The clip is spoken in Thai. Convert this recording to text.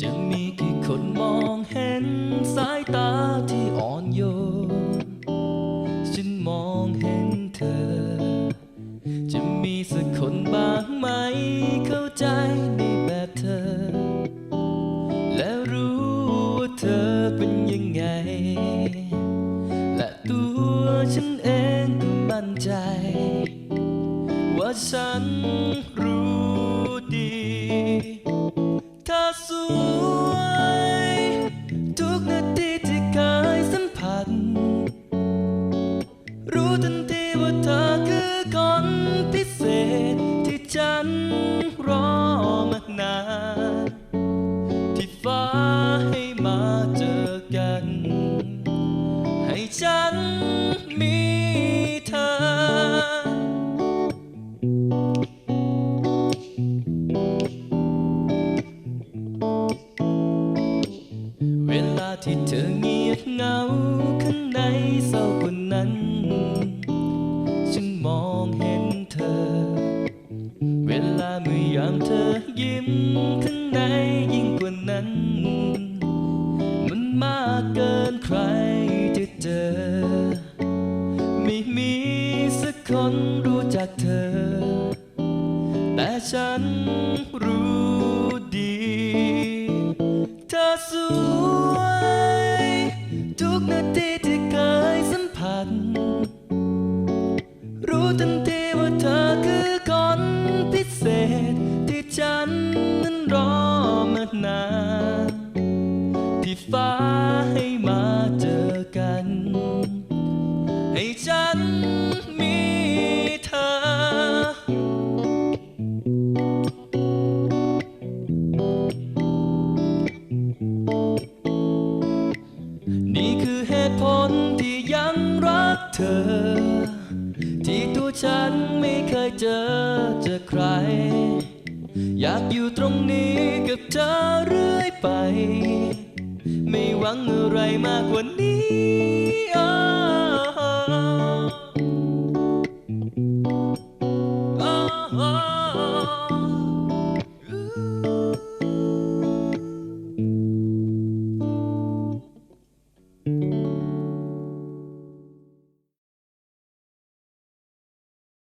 จะมีกี่คนมองเห็นสายตาที่อ่อนโยน ฉันมองเห็นเธอ จะมีสักคนบ้างไหมเข้าใจ ฉันเองก็มั่นใจ ว่าฉันรู้ดีเธอสวย ทุกนาทีที่เคยสัมผัส รู้ทันทีว่าเธอคือคนพิเศษที่ฉันรอมานานที่ฟ้าให้มาเจอกัน ให้ฉัน ที่เธอเงียบเหงาข้างในเศร้ากว่านั้น ฉันมองเห็นเธอ เวลาเมื่อยามเธอยิ้มข้างในยิ่งกว่านั้น มันมากเกินใครจะเจอ ไม่มีสักคนรู้จักเธอ แต่ฉันรู้ดี รู้ทันทีว่าเธอคือคนพิเศษ ที่ฉันนั้นรอมานานที่ฟ้าให้มาเจอกัน ให้ฉันมีเธอนี่คือเหตุผลที่ยัง กเธอ ที่ตัวฉันไม่เคยเจอเจอใคร อยากอยู่ตรงนี้กับเธอเรื่อยไป ไม่หวังอะไรมากกว่านี้